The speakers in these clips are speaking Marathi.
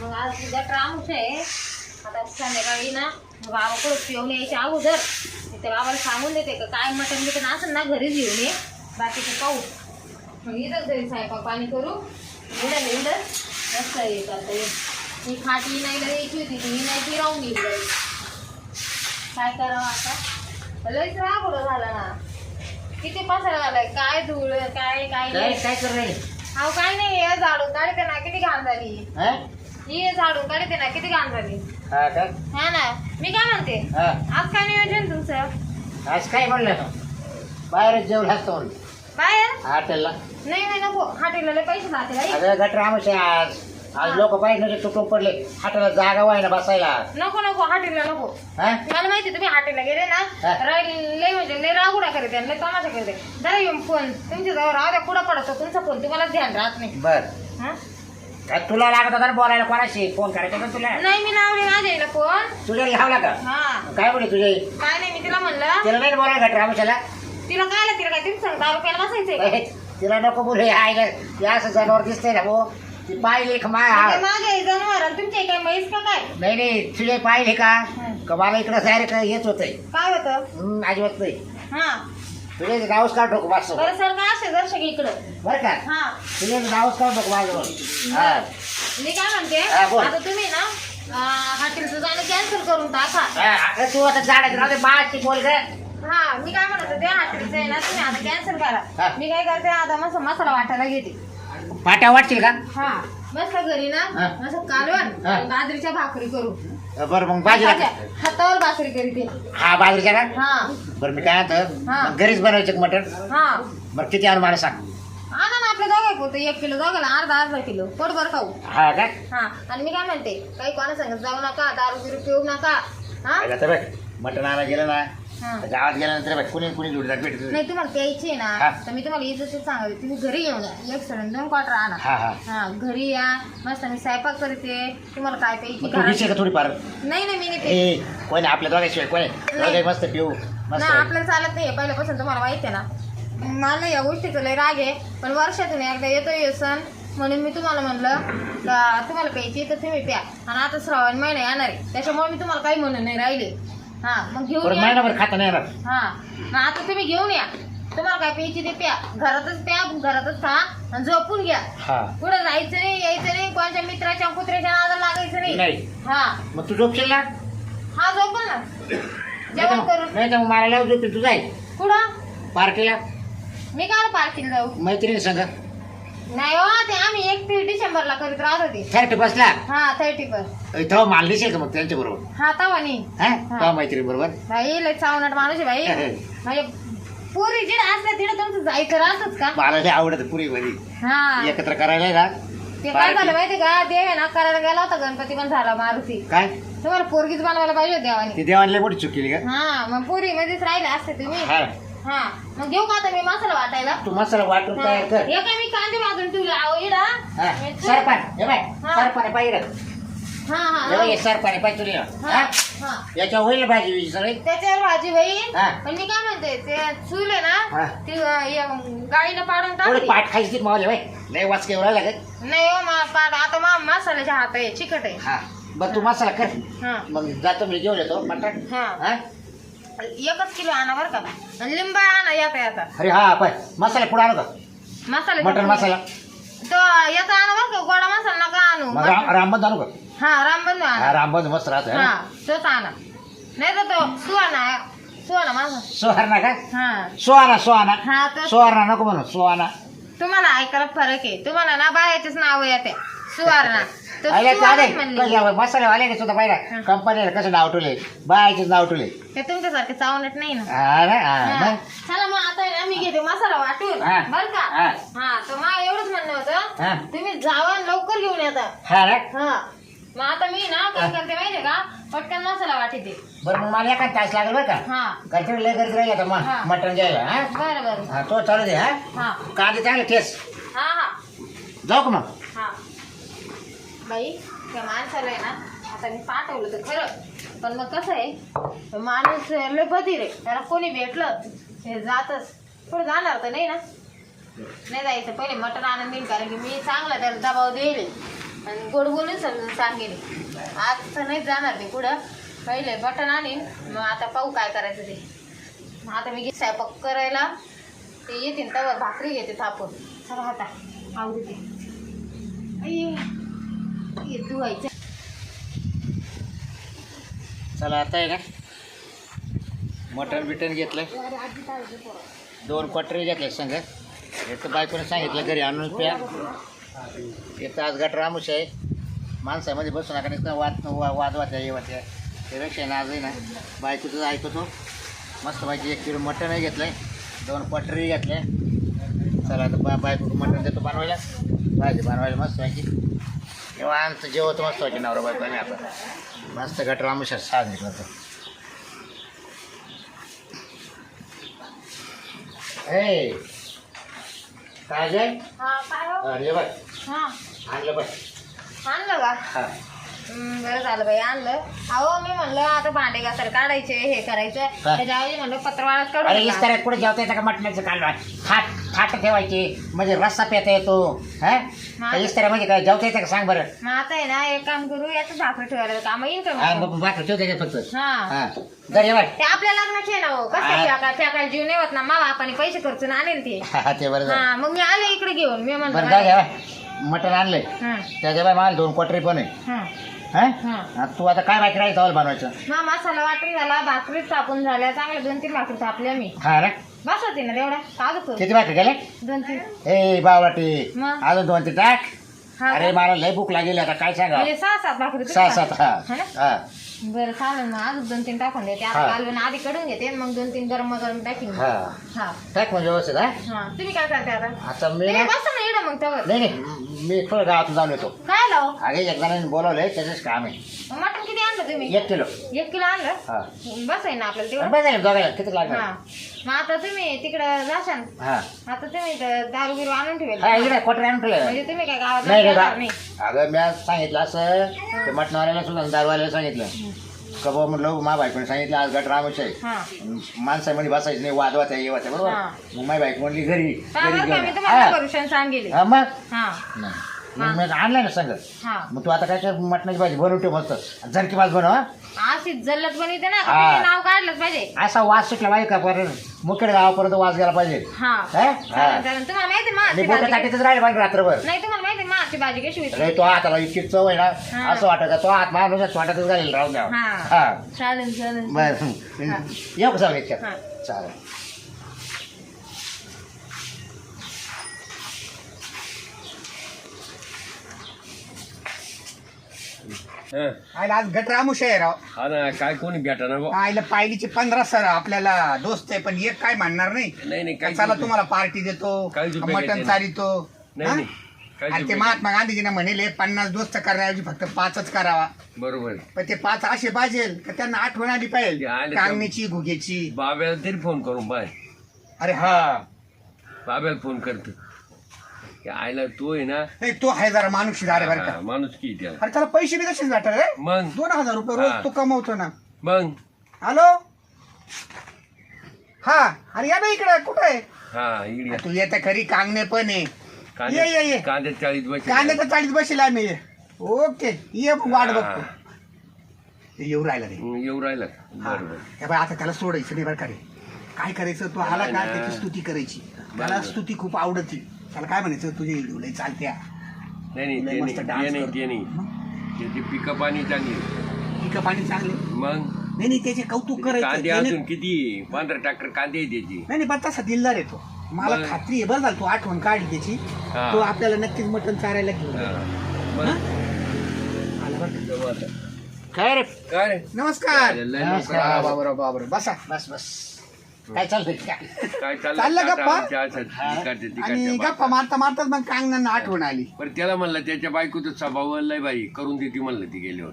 मग आज उद्या ट्रामूस आहे. आता संध्याकाळी ना बाबाकडे पिऊन यायच्या अगोदर. त्या बाबाला सांगून देते का काय मटण बिटन असेल ना घरीच घेऊन ये. बाकीचं पाहू. मग इथंच घरी स्वयंपाक पाणी करू. इडं इडं मस्त करता येईल ही खाटी नाही द्यायची होती. ती नाही ती राहून गेली. काय करावं आता? लयच रागोडं झाला ना. किती पसारा झालाय. काय धूळ काय काय काय नाही काय अहो काय नाही झाडून काढते ना किती घाण झाली. ही झाडून काढते ना किती घाण झाली. हा का? हा ना. मी काय म्हणते? हा. आज काय नियोजन तुमचं? आज काय म्हणलं बाहेरच जेवलं असतं म्हणलं. बाहेर? हॉटेलला. नाही नको. पैसे जाते बाई अगं गटर आमचे आज. आज लोक बाहेर तुटून पडले. हॉटेलला जागा व्हाय ना बसायला. नको नको. हाटेला नको. हा? मला माहिती तुम्ही हाटेला गेले ना हा. राय- लय म्हणजे लय रागुडा करते आणि लय तमाशा करते जरा येऊन फोन. तुमच्या जवळ राहू द्या. कुठं पडतो तुमचा फोन. तुम्हाला ध्यान राहत नाही. बर? काय तुला लागत होता ना बोलायला कोणाशी? फोन करायचा का तुला? नाही मी लावले माझ्या आईला फोन. तुझ्या घ्यावला का? हा. काय बोलले तुझे काय नाही मी तिला म्हणलं. तिला नाही बोलायला गटर आमच्याला? तिला काय आलं तिला काय तुम्ही सांग दहा रुपयाला बसायचंय का? तिला नको बोलू आईला. ते असं जनावर दिसतंय ना भाऊ. ती पाहिली का मा म्हणजे माझे जनावर आणि तुमचे काय म्हैस का काय? नाही नाही तुझे पाहिले का? हं. का मला इकडं डायरेक्ट येत होतंय. काय होतं? अजिबात नाही. हा. तुझे नावच नको बस बरं सर का असे दर्शक इकडं. बरं का? हा. नावच माझ्यावर हा. मी काय म्हणते? हा, बोल. आता तुम्ही ना अं, हॉटेलचं जाणं कॅन्सल करून टाका. हा, अगं तू आता झाडात राहते माझी बोल ग हा मी काय म्हणत होते हॉटेलचं आहे ना तुम्ही आता कॅन्सल हा. करा मी काय करते आता मस्त मसाला वाटायला घेते. पाट्या वाटतील का? हा. मस्त घरी ना हा. मस्त कालवण हा. बाजरीच्या भाकरी करू. बरं मग भाजी हाताच्या- हातावर भाकरी करीते हा बाजरीच्या का? हा. बरं मी काय हा. आता घरीच बनवायचं का मटण? हा. बरं किती आणून मला सांग. आणा ना आपल्या दोघं पोतं एक किलो दोघाला अर्धा अर्धा किलो. पोट बरं खाऊ. हा का? हा. आणि मी काय म्हणते काही कोणा सांगत जाऊ नका दारू बिरू पिऊ नका. हा? बघ मटण आणायला गेलं ना हा. तर गावात गेल्यानंतर बघ कुणी कुणी जोडीदार भेटत नाही तुम्हाला प्यायची आहे हा. ना तर मी तुम्हाला इथं सांगायचं तुम्ही घरी येऊन या. एक सडन दोन क्वार्टर आणा. हा हा. हा घरी या. मस्त मी स्वयंपाक करते. तुम्हाला काय प्यायची मग तू विषय का थोडीफार? नाही नाही मी नाही ए कोणी आपल्या दोघांशिवाय कोणी? दोघे मस्त पिऊ मस्त. नाही आपल्याला चालत नाही पहिल्यापासून तुम्हाला माहिती आहे ना मला या गोष्टीचं लय राग आहे पण वर्षातून एकदा येतो हे सण म्हणून मी तुम्हाला म्हणलं का तुम्हाला प्यायची तर तुम्ही प्या. आणि आता श्रावण महिना येणार आहे त्याच्यामुळे मी तुम्हाला काही म्हणून नाही राहिले. हा मग घेऊन या. महिनाभर खाता नाही येणार हा मग आता तुम्ही घेऊन या. तुम्हाला काय प्यायची ते प्या. घरातच प्या घरातच खा आणि झोपून घ्या. हा. कुठं जायचं नाही यायचं नाही कोणाच्या मित्राच्या कुत्र्याच्या नादाला लागायचं नाही. नाही. हा. मग तू झोपशील ना? हा झोपून ना. नाही जेवण तर- करून. नाही तर मग मला लावून तू जाईल कुठं? पार्टीला. मी काय पार्टीला जाऊ. मैत्रिणी संग नाही हो ते आम्ही एकतीस डिसेंबरला करीत राहत होते. थर्टी बसला हा थर्टी तेव्हा माल दिसेल का मग त्यांच्या बरोबर? हा तवा नाही. तेव्हा मैत्रिणी बरोबर? बाई लय चावनट माणूस आहे बाई. म्हणजे पुरी जिड असल्या तिकडे तुमचं जायचं राहतच का? मला आवडत पुरी मध्ये हा. एकत्र करायला आहे ना? ते काय झालं माहिती का? देव आहे ना करायला गेला होता गणपती पण झाला मारुती. काय? तुम्हाला पोरगीच बनवायला पाहिजे होती देवाने. ती देवाने लय मोठी चुकीली का? हा मग पुरी मध्येच राहिले असते तुम्ही. हा. हा. मग घेऊ का आता मी मसाला वाटायला? तू मसाला वाटून हा. तयार कर. हे काय मी कांदे भाजून ठेवले? इडा. हा. सरपण हे बाय. हा. सरपण पाहिजे हा हा हे हा. सरपण पाहिजे तुला. हा हा? हा. याच्या होईल भाजी बिजी सगळी? त्याच्यावर भाजी होईल. हा. पण मी काय म्हणते ते चूल आहे हा. ना ती अं, या गाईनं पाडून थोडी टाकली. पाठ खायची मावले लय वाचके एवढा लागत नाही हो मा पाड आता मा मसाल्याच्या हात आहे चिकट आहे. हा. बरं तू मसाला कर. हा. मग जातो मी जेवण येतो. मटण. हा. हा? एकच किलो आणा बरं का लिंबा आणा येता येता अरे हा पाय. मसाला पुढे आणू का? मसाला मटण मसाला. तो याचा आणा बरं का? गोडा मसाला नका आणू. मग राम- रामबंद आणू का? हा रामबंधू आणा. हा रामबंद मस्त राहत हा तोच आणा. नाही तर तो सुहाना सुहाना माझा. सोहारणा का? हा. सोहाना सोहाना. हा तर सोहारणा नको म्हणू सोहाना. तुम्हाला ऐकायला फरक आहे. तुम्हाला ना बायाचेच नाव येते. सुवारणा. तर अरे चालेल. म्हणली. मसाले वाले का सुद्धा हा. पाहिजे कंपनीला कसं नाव ठेवले? बायचेच नाव ठेवले. ते तुमच्यासारखे चावणत नाही ना? हा ना? हा हा. मग? चला मग आता आहे ना मी घेते मसाला वाटून. हा. बर का? हा. हा तर मला एवढंच म्हणणं होतं. हा. तुम्ही जावा आणि लवकर घेऊन येता हा ना? हा. मग आता मी ना काय हा. करते माहितीये का? पटकन मसाला वाटीते. बरं मग मला एखाद तास लागेल बरं का? हा. घरच्या लय गरज राहिला तर हा. मग मटण घ्यायला हा? बरं बरं. हा तो चालू दे हा? हा. कांदे चांगले ठेस हा हा. जाऊ का मग? हा बाई त्या माणसाला आहे ना आता मी पाठवलं तर खरं. पण मग कसं आहे माणूस लय बधीर आहे. त्याला कोणी भेटलं हे जातच. पुढे जाणार तर नाही ना. नाही जायचं पहिले मटण आणून देईन कारण की मी चांगला त्याला दबाव देईल. आणि गोड बोलून समजून सांगेन. आज तर नाही जाणार मी कुठं पहिले बटन आणीन मग आता पाहू काय करायचं ते. मग आता मी स्वयंपाक करायला. ते येतील त्यावर भाकरी घेते थापून. चला आता आवडते येतो व्हायचं चला आता आहे ना. मटण बिटन घेतलं दोन क्वाटरी घेतले संघ एक तर बायकोने सांगितलं घरी आणून प्या. एक तर आज गट रामूश आहे. माणसामध्ये बसू नका नाही वाद वा वाद वाटल्या हे वाटल्या त्यापेक्षा ना आजही आहे ना बायकोचं ऐकतो. मस्त पाहिजे एक किलो मटणही घेतलं दोन क्वाटरी घेतले. चला आता बा बायको मटण देतो बनवायला. पाहिजे बनवायला मस्त पाहिजे तेव्हा आमचं जेवतो मस्त पाहिजे नवरा बायको आणि आता. मस्त गट रामूश साजरी करतो ए हा काय हो? अरे बघ. हा. आणलं बघ. आणलं का? हा. हम्म, बरं झालं बाई आणलं. अहो मी म्हणलं आता भांडे घासायला काढायचे हे करायचं. त्याच्याऐवजी म्हणलं पत्रवाळाच काढून अरे टाका. इस्ताऱ्यात कुठे जेवता येतं का मटणाचं कालवा? थाट थाट ठेवायची. म्हणजे रस्सा पेता येतो. हा? म्हणजे काय? जेवता येतं का सांग बरं. मग आता आहे ना एक काम करू याचं भाकर ठेवायला काम येईल का हा मग? मग भाकर ठेवता येते फक्त. हा. हा. दर ते आपल्या लग्नाचे आहे ना हो. कसं हा. फेका फेकायला जीव नाही होत ना. मा बापाने पैसे खर्चून आणेल ते. हा ते बरं झालं हा मग मी आले इकडे घेऊन. मी बरं जाऊ द्या मटण आणलंय. हा, त्याच्या बाय मला दोन क्वाटरी पण आहे. हा, हा? हा. तू आता काय बाकी राहील तवाल बनवायचं? मा मसाला वाटून झाला भाकरी थापून झाल्या. चांगल्या दोन तीन भाकरी थापल्या मी. हा ना? बस होती ना तेवढ्या. कागद किती भाकरी गेले दोन तीन. ए मग? अजून दोन तीन टाक. हा अरे का? मला लय भूक लागेल आता. काय सांगा म्हणजे सहा सात भाकरी सहा सात. हा. बरं चालेल मग. अजून दोन तीन टाकून देते. आता हा. कालवण आधी कडून घेते मग दोन तीन गरम गरम टाकीन हा. हा. टाक म्हणजे व्यवस्थित हा. हा. तुम्ही काय करते आता? आता मी ना बसा ना मग त्यावर नाही नाही. मी थोडं गावातून जाऊन येतो. काय लाव अगे एक जणांनी बोलवलंय त्याचंच काम आहे. मटण किती आणलं तुम्ही? एक किलो. एक किलो आणलं? हा. बस आहे ना आपल्याला तेवढं. बरं झालं किती लागणार? हा. मग आता तुम्ही तिकडं जाशाल. हा. आता तुम्ही इथं दारू बिरू आणून ठेवेल. हा इकडे आणून ठेवलं? म्हणजे तुम्ही काय गावात नाही जाणार अगं मी आज सांगितलं असं ते मटणावाल्याला सुद्धा दारवाल्याला सांगितलं. का बाबा म्हटलं मा बायकोने सांगितलं आज गट रामच आहे. हा. माणसामध्ये बसायचं नाही वाद वाचा वाचा बरोबर? हा. मग माझी बायको म्हणली घरी घरी बरोबर का मी घेऊन तुम्हाला हा. सांगेल. हा, मग? हा. नाही. मग मी आणलंय ना संग हा. मग तू आता काय कर मटणाची भाजी बनवून ठेव मस्त. झणकी भाजी बनव हा. अशी जल्लत बनवते ना हा. तुम्ही नाव काढलंच पाहिजे. असा वास सुटला पाहिजे का पर्यंत मुखेड गावापर्यंत वास गेला पाहिजे. हा. हा? चालेल चालेल. तुम्हाला माहिती आहे आणि माझी बोट भाजी टाकीतच राहिले पाहिजे रात्रभर. नाही तुम्हाला माहिती आहे माझी भाजी कशी होती. तो हाताला इतकी चव आहे ना हा. असं वाटत का तो हात माणूस वाटतच घालेल राहून द्या हा. हा. चालेल चालेल. बर. येऊ का सांग इतक्यात? हा. चालेल. हं. आयला आज गट रामूश आहे राव. हा ना काय कोणी भेटा ना बुवा. आयला पायलीचे पंधरा सर आपल्याला दोस्त आहे पण एक काय म्हणणार नाही. नाही नाही चला तुम्हाला पार्टी देतो मटन नाही काय आणि ते महात्मा गांधीजीने म्हणले पन्नास दोस्त करण्याऐवजी फक्त पाचच करावा. बरोबर पण ते पाच असे पाहिजे का त्यांना आठवण आली ते पाहिजे आले कांगणीची घुगेची. बाब्याला तरी फोन करून पाय. अरे हा. बाब्याला फोन करतो. आयला तो आहे ना नाही तो आहे जरा माणूस अरे बरं हा, का माणूस की त्याला अरे त्याला पैसे बी तसेच भेटत रे? मग? दोन हजार रुपये हा. रोज तो कमवतो ना. मग? हॅलो? हा अरे या ना इकडे कुठं आहे? हा तू येते खरी कांगणे पण आहे. ये, ये, कांदे ये. कांदे चाळीस बस कांद्याच्या चाळीस बसेल आम्ही. ओके ये मग वाट बघतो. ते येऊ राहिला रे. येऊ राहिला. बरोबर हे बघ, आता त्याला सोडायचं नाही बरं का रे. काय करायचं? तो आला का. त्याची स्तुती करायची. त्याला. स्तुती खूप आवडती. त्याला काय म्हणायचं तुझे लय चालत्या नाही नाही लय ते नाही dance ते नाही करतो. ते नाही? त्याची पिकअप आणि चांगली पिकं पाणी चांगले मग नाही नाही त्याचे कौतुक करायचं कांदे त्याने- अजून किती पंधरा ट्रॅक्टर कांदे आहे त्याची नाही नाही पण तसा दिलदार येतो मला बरं. खात्री आहे बरं झालं तू आठवण काढली त्याची हा. तो आपल्याला नक्कीच मटण चारायला घेऊन हा. जाईल. मग हा? आला बरं का? जाऊ आता. काय रे काय रे? नमस्कार लय नमस्कार. बाबराव बाबराव बसा बस बस काय काय? चाललं गप्पा? आणि गप्पा मारता मारताच मग कांगणांना आठवण आली. बरं त्याला म्हणलं त्याच्या बायकोचं स्वभाव लय बाई करून देते म्हणलं ती गेल्यावर.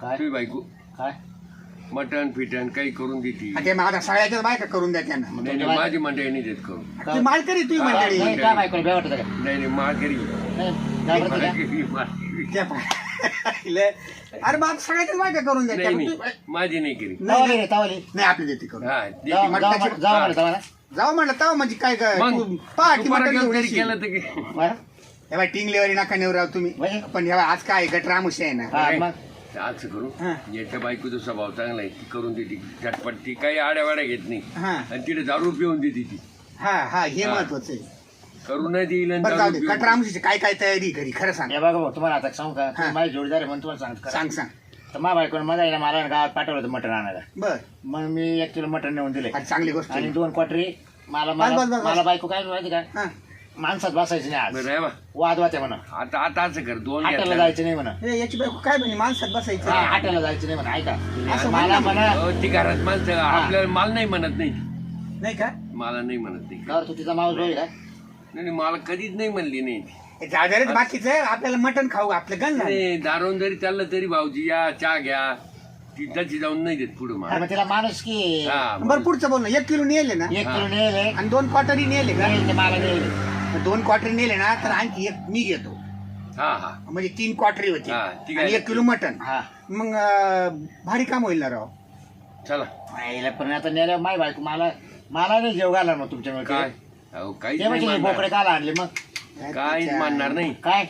काय? तुझी बायको? काय? मटण फिटण काही करून देते. आणि ते माझ्या सगळ्याच्याच बायका करून द्या त्यांना. नाही नाही माझी मंडळी नाही देत करून. ती मालकरी तुझी मंडळी. नाही काय बायकोला बे वाटत का? नाही नाही माळकरी अरे मग सगळ्याच्याच बायका करून द्या. नाही माझी नाही केली. नाही, तवाली नाही. रे तवाली. नाही, आपली देते करून. हा जाऊ देते. जाऊ मटणाची- जाऊ म्हणलं तवाला. जाऊ म्हणलं तेव्हा म्हणजे काय काय मग तू पहाटे तू परत मटण घेऊन तरी येशील. केलं तर की- बरं? तेव्हा टिंगलेवारी नका नेऊ राव तुम्ही. म्हणजे? पण हेव्हा आज काय गटरामुश आहे ना? हा, मग? असं करू. हा. याच्या बायकोचा स्वभाव चांगला आहे ती करून देते झटपट. ती काही आड्यावाड्या घेत नाही. हा. आणि तिथे दारू पिऊन देते ती. हा हा हे हा. महत्वाचं आहे. करून नाही देईल आणि बरं जाऊ दारू दे. पिऊन गटरामुशीची काय काय तयारी घरी? खरं सांग. हे बघा भाऊ तुम्हाला आता सांगू का? हा. तुम्ही माझी जोडीदार आहे म्हणून तुम्हाला सांगतो. सांग सांग. तर माझ्या बायकोने मला यायला मला गावात पाठवलं होतं मटण आणायला. बर. मग मी एक किलो मटण नेऊन दिले आज चांगली गोष्ट आणि आहे. दोन क्वाटरी मला बस, मला बस. मला बायको काय माहिती का? हा. माणसात बसायचं नाही आज. बरं आहे बा. वाद वात्या म्हणा. आता आता असं कर दोन हाटेला घेतल्या. जायचं नाही म्हणा. ए, याची बायको काय म्हणे? माणसात हा, बसायचं हाटेला जायचं नाही म्हणा ऐका. असं मला म्हणा. म्हणा. अहो, ती घरात माणसं आपल्याला माल नाही म्हणत नाही. नाही का? मला नाही म्हणत नाही. गावर तू तिचा माऊस होईल का? नाही नाही, मला कधीच नाही म्हणली नाही ती. हे जाऊ दे रे बाकीचं आपल्याला मटण खाऊ आपलं गण झालं. नाही दारून जरी चाललं तरी भाऊजी या चहा घ्या. ती त्याची जाऊन नाही देत पुढे हा, मला. मग तिला माणूस की. हा बरं पुढचं बोल ना एक किलो नेले ना? एक किलो नेले आणि दोन क्वार्टरी नेले का? नेले ते मला नेले मग दोन क्वार्टरी नेले ना तर आणखी एक मी घेतो. हा हा. म्हणजे तीन क्वार्टरी होती. हा, आणि आहे. एक किलो मटण. हा. मग अं, भारी काम होईल ना राव? चला. आईला पण आता नेल्या माय बायको मला मला नाही जेव घाला मग तुमच्यामुळे काय? अहो काहीच ते नाही म्हणजे बोकडे काला आणले मग. काहीच मानणार नाही. काय?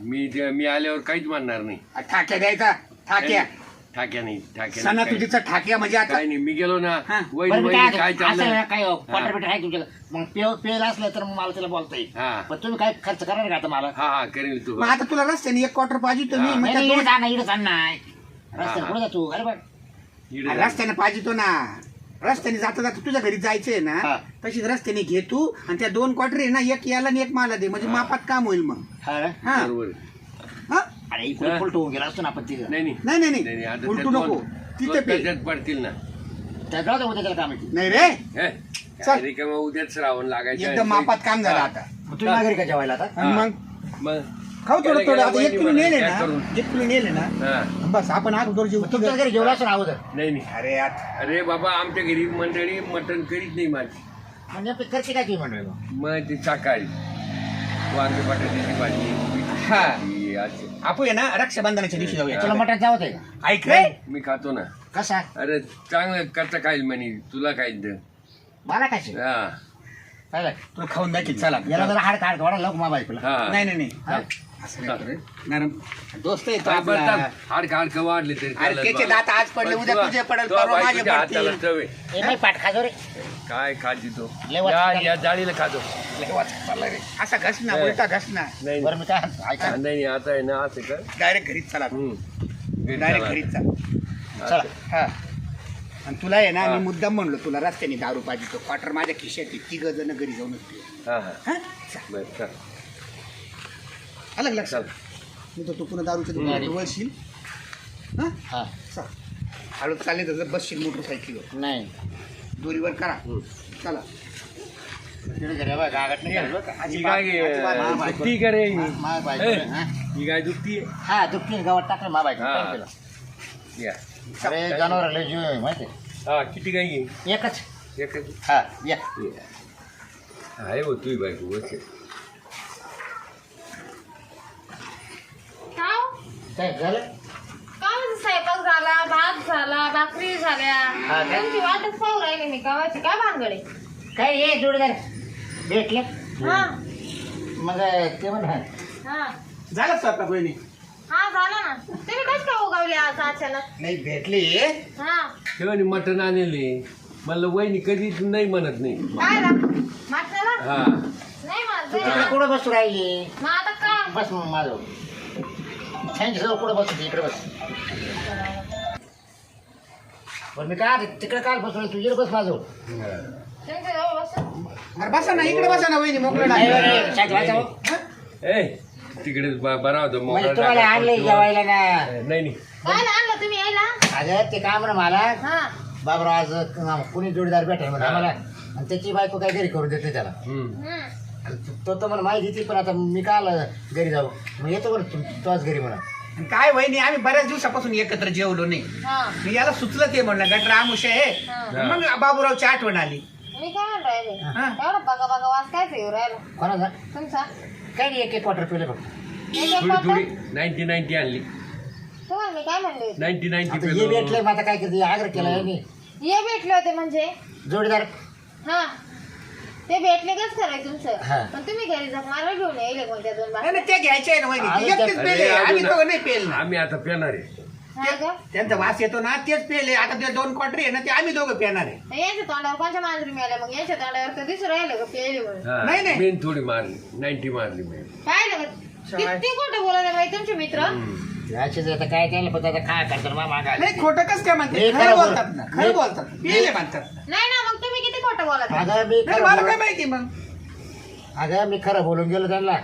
मी ते- मी आल्यावर काहीच मानणार नाही. ठाक्या द्यायचा. ठाक्या ठाक्या नाही. ठाक्या सणा नाही, काय- तुझीचा ठाक्या म्हणजे आता काय नाही मी गेलो ना. हा. वैन बरं मी वैन काय काय असं ना, चाललं काय क्वार्टर बिटर आहे तुमच्याकडे. मग पेव पेल असलं तर मग मला तिला बोलता येईल हा. पण तुम्ही काय खर्च करणार का आता मला? हा हा करेल तू. मग आता तुला रस्त्याने एक क्वार्टर पाहिजे तो मी हा. मग नाही, त्या नाही, दोन- इकडे आणा इकडे आणणार रस्त्याने हा. पुढे जातो अरे बघ. इकडे रस्त्याने पाहिजे तो ना. रस्त्याने जाता जाता तुझ्या घरी जायचंय ना हा. तशीच रस्त्याने घे तू आणि त्या दोन क्वार्टर आहे ना एक याला आणि एक मला दे. म्हणजे मापात काम होईल मग. हा? हा. बरोबर. हा? अरे इकडे हा. पलटू होऊन गेला असतो ना आपण तिथे नाही नाही. नाही नाही नाही, नाही नाही, आता उलटू नको. दोन- तिथे दोन पे. त्याच्यात पडतील ना. जाऊ त्याला नाही रे. हे? चल. उद्याच रावण लागायचं एकदम मापात काम झालं. आता. मग तुम्ही घरी का जेवायला आता? आणि. मग? मग? खाऊ थोडं थोडं. आता एक किलो नेले ना? एक किलो नेले ना हा. बस आपण अगोदर जेवू तुमच्या घरी जेवला असं ना अगोदर? नाही नाही. अरे आता अरे बाबा आमच्या घरी मंडळी मटण करीत नाही माझी. म्हणजे आपली खर्च काय तुम्ही म्हणलं मग? ती सकाळी वांगे बटाट्याची भाजी हा. ही अशी. आपण आहे ना रक्षाबंधनाच्या दिवशी जाऊया. तुला मटण जावत आहे का? ऐक रे. मी खातो ना. कसा? अरे चांगलं कच्चा खाईल म्हणे. तुला खाईल तर मला कशी? हा. तुला खाऊन दाखील चला. याला जरा हाड काढ वाढा लोक मा बायकोला? हा. नाही नाही नाही. हा? असं नाही करू. रे. नरम दोस्त येतो काय आपला. बोलतात? हाडकं हाडकं वाढले तरी अरे चालत त्याचे बा. दात आज पडले, उद्या तुला- तुझे पडेल, तुला परवा माझे बायकोच्या हाताला पडतील. चव. आहे. ए बाई पाठ खाजो रे. काय खाजी तो? लय या जाळीला खातो लय रे. असा घसना हे. उलटा घसना. नाही बरं मी काय म्हणतो, ऐका. नाही नाही, आता आहे ना असं कर. डायरेक्ट घरीच चला. डायरेक्ट. घरीच चला. चला. हा. आणि तुला आहे ना. मी मुद्दाम म्हणलो तुला रस्त्याने दारू पाहिजे तो क्वार्टर माझ्या खिशात आहे. तिघ जण घरी जाऊन पिऊ हा हा हा चल. बरं चल अलग लक्षात चल मी तर तू पुन्हा दारूच्या हम्म. दुकानात वळशील हा हा चल हळू चालले तर बसशील मोटरसायकलीवर नाही दोरीवर करा हम्म. चला तिकडे घरी बघ, गागाट नाही करायचं बरं का? ही काय अजिबात दुखती का रे ही? मा- मा बायको ए. हा? ही काय दुखती हा दुखती गावात टाकलं मा बायको हा. काय केलं? या. अरे जनावर लय जीव आहे माहिती हा किती काय? एकच. एकच? हा या. या. आहे हो तुझी बायको बस काय झालं? काय म्हणते स्वयंपाक झाला भात झाला भाकरी झाल्या. हा का? तुमची वाटच पाहू राहिली मी गावाची काय भानगडे? काय ये जोडीदार? भेटले? हा. मग ते म्हणा हा. झालं स्वयंपाक वहिनी? हा झाला ना. तुम्ही कस काय उगावली आज अचानक? नाही भेटली. हा. तेव्हा मटण आणले. मला वहिनी कधीच नाही म्हणत नाही. काय रा? म्हटलं हा. नाही तू तिकडे माझं कुठं बसू राहिली? मग आता काय बस मग माझं त्यांच्या कुठं बसू इकडे बस. पण मी काय तिकडे काय बसू राहिली? तू इकडे बस माझं जवळ बसून अरे बसा ना इकडे बसा ना वहिनी मोकळं नाही, नाही, नाही. नाही, शांत व्हायचं? ए तिकडे बरा होतो म्हणजे तुम्हाला आणले जेवायला ना? नाही नाही. काय आणलं तुम्ही यायला? अगं ते काय म्हणा मला? हा. बाबराव आज कुणी जोडीदार भेटेल म्हणा आम्हाला? आणि त्याची बायको काय घरी करून देते त्याला? हम्म. हम्म. आणि तो तर मला माहिती होती पण आता मी का आला घरी जाऊ? मग येतो बरं तू तोच घरी म्हणा. आणि काय वहिनी आम्ही बऱ्याच दिवसापासून एकत्र जेवलो नाही. हा. मी याला सुचलं ते म्हणलं गटर आमुष आहे. हा. मग बाबूरावची आठवण आली. मी काय म्हणून राहिले? हा. एवढा बघा बघा वास काय येऊ राहिला? कोणाचा? तुमचा? काही नाही एक एक क्वार्टर पिले फक्त. एक थोडी नाईन्टी नाईन्टी आणली. तुम्हाला मी काय म्हणले? नाईन्टी नाईन्टी आता हे भेटले मग आता काय करते? आग्रह केला यांनी ये भेटले होते म्हणजे? जोडीदार. हा. ते भेटले काच खरंय हा. तुमचं पण तुम्ही घरी जग मारा घेऊन येईल कोणत्या दोन नाही बाटल्या नाही, ते घ्यायचे आहे ना वहिनी. आम्ही ते एकटेच पेले. आम्ही नाही पेल आम्ही आता पेणार आहे. हा का? त्यांचा वास येतो ना तेच पेले आता ते दोन क्वार्टर आहे ना ते आम्ही दोघं पेणार आहे. नाही, यांच्या तोंडावर कोणत्या मांजरी मिळाल्या मग यांच्या तोंडावर तर दिसू राहिलं का पेली म्हणून. हा, नाही, नाही. मेन थोडी मारली नाईन्टी मारली मी पाहिलं का किती खोटं बोलायला बाई तुमचे मित्र? याचीच आता काय त्याला पण आता काय करतात मा मागा नाही खोटं कस काय म्हणते मी खरं खरं बोलतात बोल- ना खरं मी- बोलतात. पेले म्हणतात. नाही ना मग तुम्ही किती खोटं बोलत आहे? अगं मी नाही खरं मला काय बोलून- माहिती मग? अगं मी खरं बोलून गेलो त्यांना.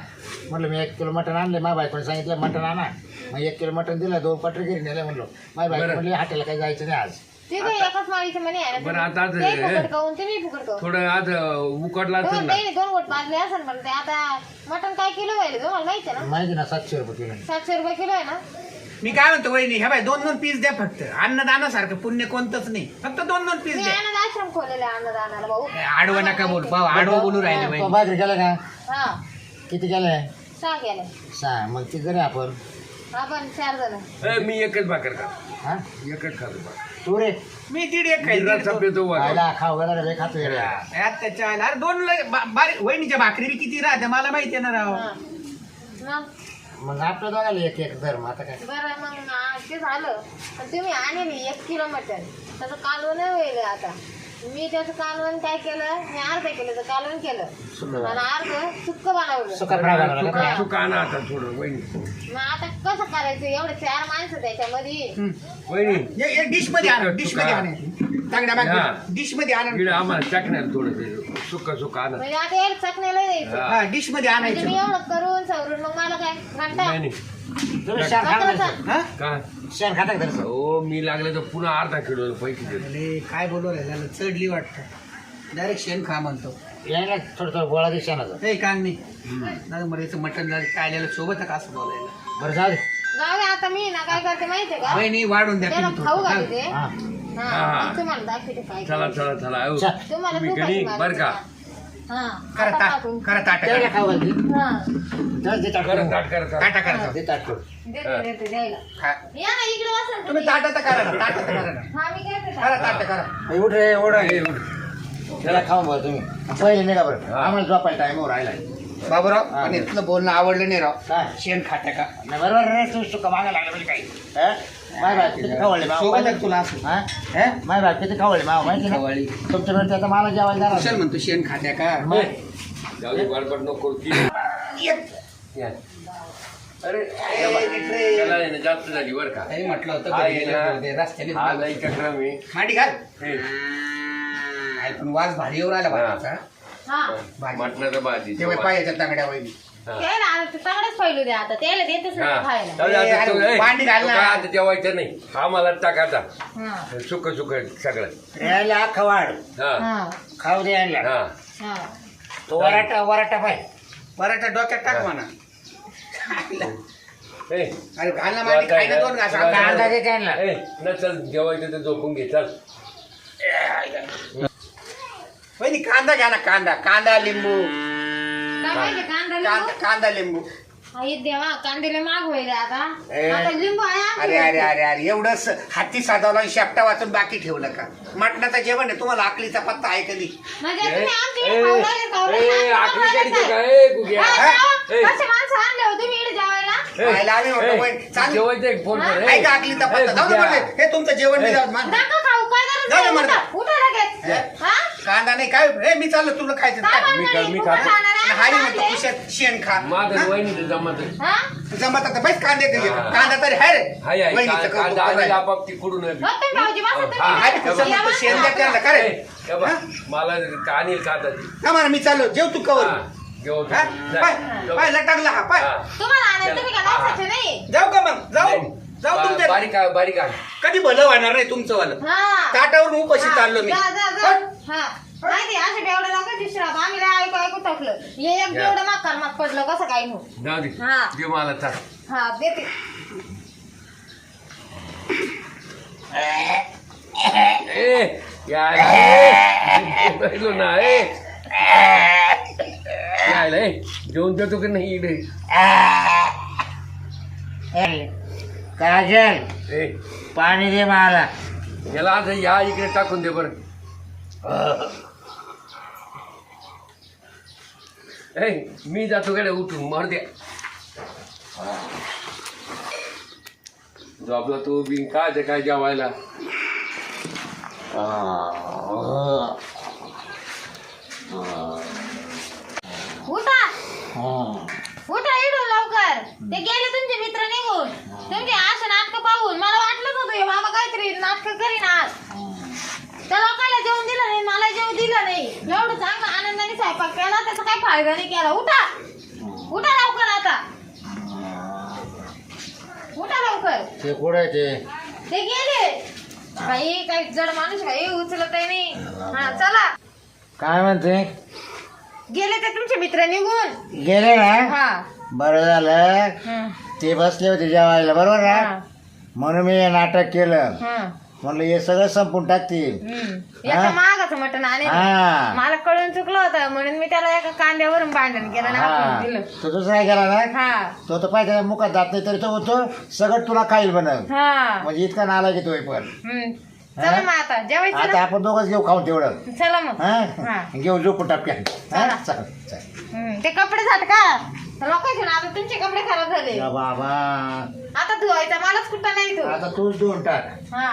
म्हटलं मी एक किलो मटण आणले माझ्या बायकोने सांगितलं मटण आणा. मग एक किलो मटण दिलं दोन पटरी घरी नेले म्हणलो. माझ्या बायको बरं. म्हणली हॉटेलला काही जायचं नाही आज. ते काय एकाच माळीचे म्हणे आहे ना बरं, आता आज- ते फुकट खाऊन तुम्ही फुकट खाऊन. थोडं आज उकडला दोन असेल ना. नाही नाही, दोन गोट पाजले असेल पण ते आता मटण काय किलो व्हायला तुम्हाला माहिती आहे ना. माहिती ना सातशे रुपये किलो सातशे रुपये किलो आहे ना. मी काय म्हणतो वहिनी ह्या बाय दोन दोन पीस द्या फक्त. अन्नदानासारखं पुण्य कोणतंच नाही. फक्त दोन दोन पीस मी द्या. अनाथ आश्रम खोलेला अन्नदानाला भाऊ. आडवं नका बोल. भाऊ आडवं बोलू राहिले तो वहिनी. भाकरी गेला का? हा. किती गेले सहा केले. सहा. मग ती घरी आपण आपण चार जण. ए, मी एकच भाकर का हा? एकच खातो भाकर. तू रे. मी दीड एक खाईल दीड दोन. पितो वागा. खायला खाऊ रे खातो रे यात त्याच्या अरे दोन लय- बा- बारीक वहिनीच्या भाकरी बी किती राहते मला माहिती आहे ना राव. हा. मग? मग आपल्या दोघाला एक एक धर्म आता काय? बरं मग आ, ते झालं. पण तुम्ही आणले एक किलो मटण त्याचं कालवण होईल आता. मी त्याचं कालवण काय केलं? मी अर्ध किलोचं कालवण केलं. आणि अर्ध सुक्क बनवलं. सुका फ्राय बनवला सुका का? सुका आणा आता थोडं वहिनी. मग आता कसं करायचं? एवढे चार माणसं त्याच्यामध्ये. वहिनी. एक- एक डिशमध्ये आणा डिशमध्ये आणा. तांगड्या हा. डिशमध्ये आणा आम्हाला टाकणार थोडं सुका सुका आणा म्हणजे आता यायला चकण्याला द्यायचं. हा. डिशमध्ये म्हणजे मी आणायचं एवढं करून सवरून मग मला काय? घंटा नाही नाही. तुम्ही शेण खाता का? हा? खाता का? हो मी लागले तर पुन्हा अर्धा किलो पैसे देतो. अरे काय बोलू राहिला? चढली वाटतं. डायरेक्ट शेण खा म्हणतो. यायला थोडं थोडं गोळा दे शेणाचं. हे कांगणी. दादा मरेचं मटण झालं काय आलेलं सोबत का असं बोलायला? बरं जाऊ दे. जाऊ दे आता मी ना काय करते माहितीये का? वहिनी वाढून द्या त्याला तुम्ही खाऊ थोडं. घालते हा. हा. हा. मग तुम्हाला दाखवते काय चला चला चला. अहो, चल. तुम्हाला तुम्ही मला बर का. हा करा आता ताट टाकून. करा ताट. त्याला खाऊ घाल ती. हा. त्याला दे ताट करा करून. ताट करा ताट. ताटा करा. दे ताट करून. देते देते द्यायला. खा. या ना इकडे बसा ना तुम्ही ताटात करा ना ताटात करा ना. हा मी करते करा ताट करा. ए, उठ रे ओढ. ए, त्याला खाऊन बघ तुम्ही. पहिले नाही का बरं. हा. आम्हाला झोपायला टाइमवर राहिलाय. बाबूराव हा. इथलं बोलणं आवडलं नाही राव. काय? शेण खात्या का? नाही बरोबर रे तू सुका मागा लागला म्हणजे काही हा? माय बाय किती खवळले माव. सोबत आहे तुला असं. हा हे? माय बाय किती खवळले माव. माहिती ना खवळली. तुमच्याकडे त्याचा मला जेवायला कुशल जाणार म्हणतो शेण खात्या का? मग जाऊ दे गडबड नको करू. या. अरे आहे ना जास्त झाली बरं का? हे म्हटलं होतं हा, घरी. ते रस्त्याने हा नाही चक्र मी. मांडी घाल. हे, आई, पण वास भारी येऊ राहिला भाजीचा. हा. भाजी. मटणाचं भाजी तेव्हा पायाच्या तांगड्या वहिनी. त्याला आता ते चांगलंच पहिलू द्या आता. त्याला देतच. नाही खायला. जाऊ दे आता ए, तो- अरे, ए, भांडी घाल तो ना. काय आता जेवायचं नाही? हा मला टाकायचा हा. सुक सुक सगळं. यायला वाढ हा. हा. खाऊ दे यायला. हा. हा. तो वराटा वराटा पाय पराठा डोक्यात टाक हा. म्हणा. ए, अरे घाल ना मांडी खाय ना दोन घास आता कांदा दे त्यांना. ए, न चल जेवायचं तर झोपून घे चल. वहिनी कांदा घ्या ना कांदा. कांदा लिंबू. काय कांदा कांदा लिंबू कांदा लिंबू आई देवा कांद्याला माग होईल आता ए. आता लिंबू आहे अरे. अरे अरे अरे एवढंच हाती साधवला आणि शेपटा वाचून बाकी ठेवलं का मटणाचं जेवण आहे तुम्हाला आकलीचा पत्ता आहे कधी म्हणजे ए, तुम्ही आमच्या ए, इकडे खाऊ राहिले, खाऊ राहिले, ए, खाऊ आखरी राहिले कधी काय? काय? ए, गुग्या. हा, ए. जाऊ. कसे माणसं आणले हो तुम्ही इकडे जेवायला ए, खायला आम्ही म्हणतो, ए, वय, चांगलं. जेवायचं एक फोन कर, ए. आहे का आकलीचा ए, पत्ता जाऊ दे गुग्या. म्हणले हे तुमचं जेवण मी. जाऊ मान. नका खाऊ काय गरज जाऊ दे नाही. म्हणलं. उठा उठा लगेच ए. हा कांदा नाही काय हे मी चाललो तुला खायचं काय काय मी म्हणणार खा- मी फुकट खातो. खाणार आहे? हारी म्हणतो आणले? कुशात शेण खा माझं? वहिनीचं जमत हा? जमत आता बैस कांदे. हा. तरी हाय रे हाय हाय वहिनीचं का- कौतुक कांदा करू आणि राहिलं. आपाप तिकडून आहे. बघ तुम्ही भाऊजी, बसा तुम्ही. हा, हाय कुशल या म्हणतो बसा. शेण द्या का रे ए, हा? मला कानील खाता ती. का म्हणा मी चाललो जेव तू कवर हा, तू. हा? पाय हा पाय. हा. तुम्हाला तुम्ही का? नाही? जाऊ का मग? जाऊ. नाही. जाऊ बा- तुमच्या बारीक आहे, बारीक आहे. कधी भलं होणार नाही तुमचं वालं हा. ताटावरून उपाशी हा, चाललो मी. जा, जा, जा. हा. माहिती असे दिसणार आम्ही लय ऐकू ऐकू थकलं. हे एक या. बेवडं माग माग पडलं कसं काय नव्हतं जाऊ दे. हा. मला चाल. हा देते. ए यायला ए. राहिलो ना ए. ए जेवण देतो की नाही इकडे? ए, काजल ए. पाणी दे मला. याला आता या इकडे टाकून दे बरं. ए मी जातो कडे उठून मर द्या. झोपला तो बिन काय ते काय जेवायला उठा उठा इडून लवकर. ते गेले तुमचे मित्र निघून. तुमचे असं नाटक पाहून. मला वाटलंच होतं हे बाबा काहीतरी नाटक करीन आज. त्या लोकांना जेवण दिलं नाही मला जेवण दिलं नाही. एवढं चांगलं आनंदाने स्वयंपाक केला त्याचा काही फायदा नाही केला. उठा. उठा लवकर आता. उठा लवकर. ते कुठे ते? ते गेले. बाई काही जड माणूस बाई उचलत नाही. हा चला. काय म्हणते? गेले ते तुमचे मित्र निघून? गेले ना? हा. बरं झालं. हं, ते बसले होते जेवायला बरोबर हा, ना म्हणून मी हे नाटक केलं. हं, म्हणलं हे सगळं संपून टाकतील. हं. एका मागाचं मटण आणि हा. मला कळून चुकलं होतं म्हणून मी त्याला एका कांद्यावरून भांडण केलं ना हा. आपण दिलं. तो दुसरा गेला ना? हा. तो तर पाहिजे मुखात जात नाही तरी तो होतो सगळं तुला खाईल बनल हा. म्हणजे इतका नाला घेतोय पण. हं. चला मग आता जेवायचं आता ना? आपण दोघंच घेऊ खाऊन तेवढं. चला मग हा? हा. घेऊ झोपून टाकूया. चला. हा? चल चल. ते कपडे झाले का? लोकांचे ना आता तुमचे कपडे खराब झाले. या बाबा. आता धुवायचा मलाच कुठं नाही तो आता तूच दोन टाक. हा.